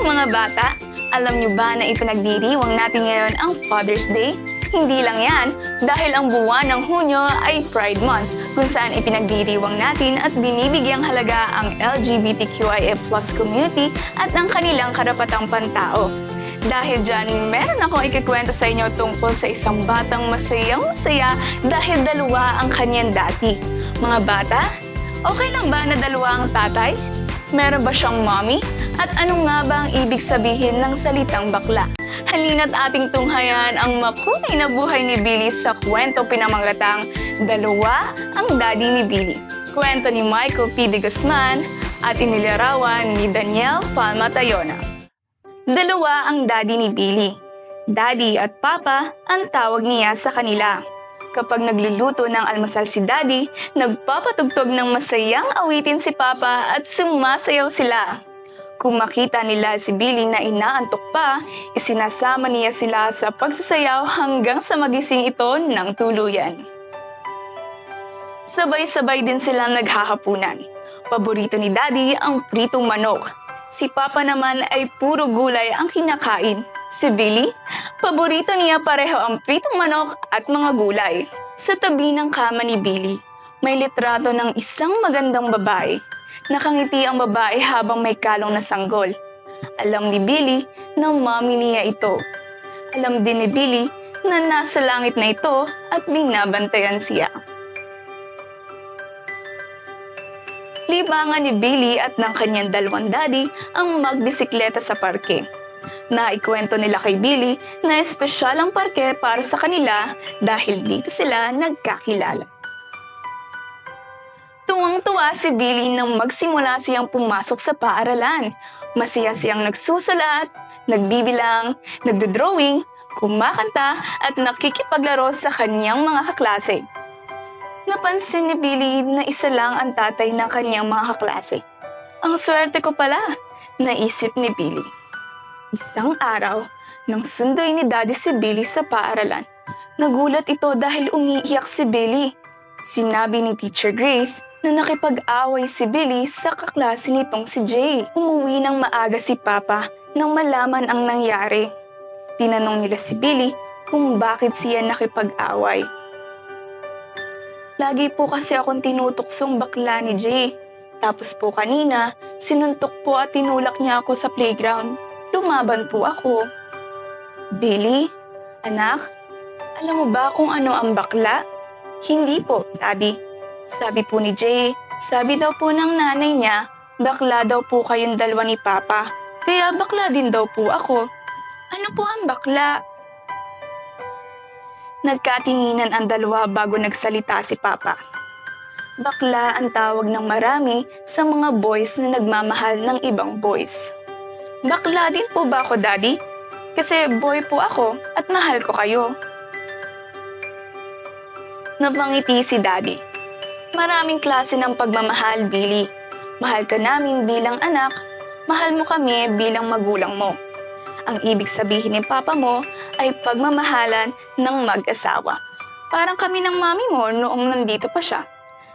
Mga bata! Alam niyo ba na ipinagdiriwang natin ngayon ang Father's Day? Hindi lang yan, dahil ang buwan ng Hunyo ay Pride Month, kung saan ipinagdiriwang natin at binibigyang halaga ang LGBTQIA plus community at ang kanilang karapatang pantao. Dahil dyan, meron akong ikikwento sa inyo tungkol sa isang batang masayang masaya dahil dalawa ang kanyang dati. Mga bata, okay lang ba na dalawa ang tatay? Meron ba siyang mommy? At ano nga ba ang ibig sabihin ng salitang bakla? Halina't ating tunghayan ang makulay na buhay ni Billy sa kwento pinamanggatang Dalawa ang Daddy ni Billy. Kwento ni Michael P. de Guzman at inilarawan ni Daniel Palma Tayona. Dalawa ang daddy ni Billy. Daddy at Papa ang tawag niya sa kanila. Kapag nagluluto ng almusal si Daddy, nagpapatugtog ng masayang awitin si Papa at sumasayaw sila. Kung makita nila si Billy na inaantok pa, isinasama niya sila sa pagsasayaw hanggang sa magising ito ng tuluyan. Sabay-sabay din silang naghahapunan. Paborito ni Daddy ang pritong manok. Si Papa naman ay puro gulay ang kinakain. Si Billy, paborito niya pareho ang pritong manok at mga gulay. Sa tabi ng kama ni Billy, may litrato ng isang magandang babae. Nakangiti ang babae habang may kalong na sanggol. Alam ni Billy na mami niya ito. Alam din ni Billy na nasa langit na ito at binabantayan siya. Libangan ni Billy at ng kanyang dalawang daddy ang magbisikleta sa parke. Naikwento nila kay Billy na espesyal ang parke para sa kanila dahil dito sila nagkakilala. Tuwang-tuwa si Billy nang magsimula siyang pumasok sa paaralan. Masaya siyang nagsusulat, nagbibilang, nagdodrawing, kumakanta at nakikipaglaro sa kanyang mga kaklase. Napansin ni Billy na isa lang ang tatay ng kanyang mga kaklase. Ang swerte ko pala, naisip ni Billy. Isang araw, nang sunduin ni Daddy si Billy sa paaralan, nagulat ito dahil umiiyak si Billy. Sinabi ni Teacher Grace na nakipag-away si Billy sa kaklase nitong si Jay. Umuwi ng maaga si Papa nang malaman ang nangyari. Tinanong nila si Billy kung bakit siya nakipag-away. Lagi po kasi akong tinutuksong bakla ni Jay. Tapos po kanina, sinuntok po at tinulak niya ako sa playground. Lumaban po ako. Billy, anak, alam mo ba kung ano ang bakla? Hindi po, Daddy. Sabi po ni Jay, sabi daw po ng nanay niya, bakla daw po kayong dalawa ni Papa. Kaya bakla din daw po ako. Ano po ang bakla? Nagkatinginan ang dalawa bago nagsalita si Papa. Bakla ang tawag ng marami sa mga boys na nagmamahal ng ibang boys. Bakla din po ba ako, Daddy? Kasi boy po ako at mahal ko kayo. Napangiti si Daddy. Maraming klase ng pagmamahal, Billy. Mahal ka namin bilang anak, mahal mo kami bilang magulang mo. Ang ibig sabihin ni Papa mo ay pagmamahalan ng mag-asawa. Parang kami ng mami mo noong nandito pa siya.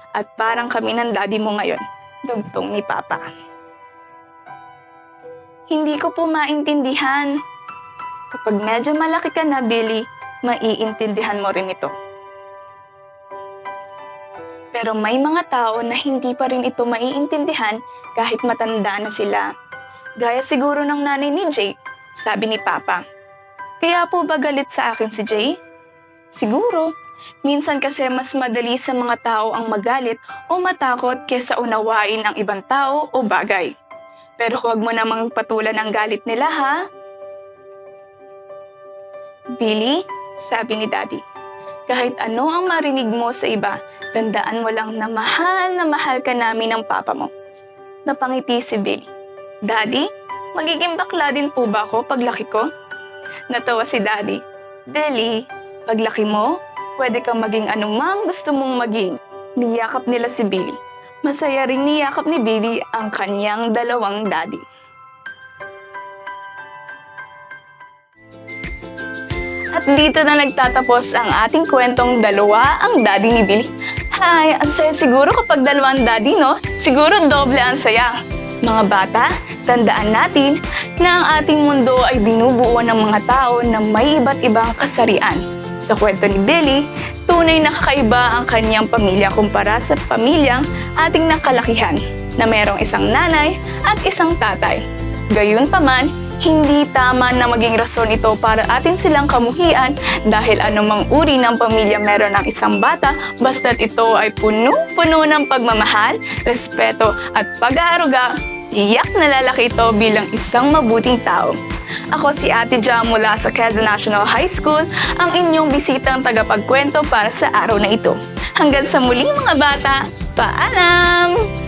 At parang kami ng daddy mo ngayon. Dugtong ni Papa. Hindi ko po maintindihan. Kapag medyo malaki ka na, Billy, maiintindihan mo rin ito. Pero may mga tao na hindi pa rin ito maiintindihan kahit matanda na sila. Gaya siguro ng nanay ni Jay, sabi ni Papa. Kaya po ba galit sa akin si Jay? Siguro. Minsan kasi mas madali sa mga tao ang magalit o matakot kesa unawain ang ibang tao o bagay. Pero huwag mo namang patulan ang galit nila ha. Billy, sabi ni Daddy, kahit ano ang marinig mo sa iba, tandaan mo lang na mahal na mahal ka namin ng papa mo. Napangiti si Billy. Daddy, magiging bakla din po ba ako paglaki ko? Natawa si Daddy. Billy, paglaki mo, pwede kang maging anumang gusto mong maging. Niyakap nila si Billy. Masaya rin niyakap ni Billy ang kanyang dalawang daddy. Dito na nagtatapos ang ating kwentong dalawa ang daddy ni Billy. Hay, ang saya siguro kapag dalawang daddy, no? Siguro doble ang saya. Mga bata, tandaan natin na ang ating mundo ay binubuo ng mga tao na may iba't ibang kasarian. Sa kwento ni Billy, tunay na kakaiba ang kanyang pamilya kumpara sa pamilyang ating nakalakihan na mayroong isang nanay at isang tatay. Gayunpaman, hindi tama na maging rason ito para atin silang kamuhian dahil anumang uri ng pamilya meron ng isang bata basta't ito ay puno-puno ng pagmamahal, respeto at pag-aaruga, iyak na lalaki ito bilang isang mabuting tao. Ako si Ate Jam mula sa Quezon National High School, ang inyong bisitang tagapagkwento para sa araw na ito. Hanggang sa muli mga bata, paalam!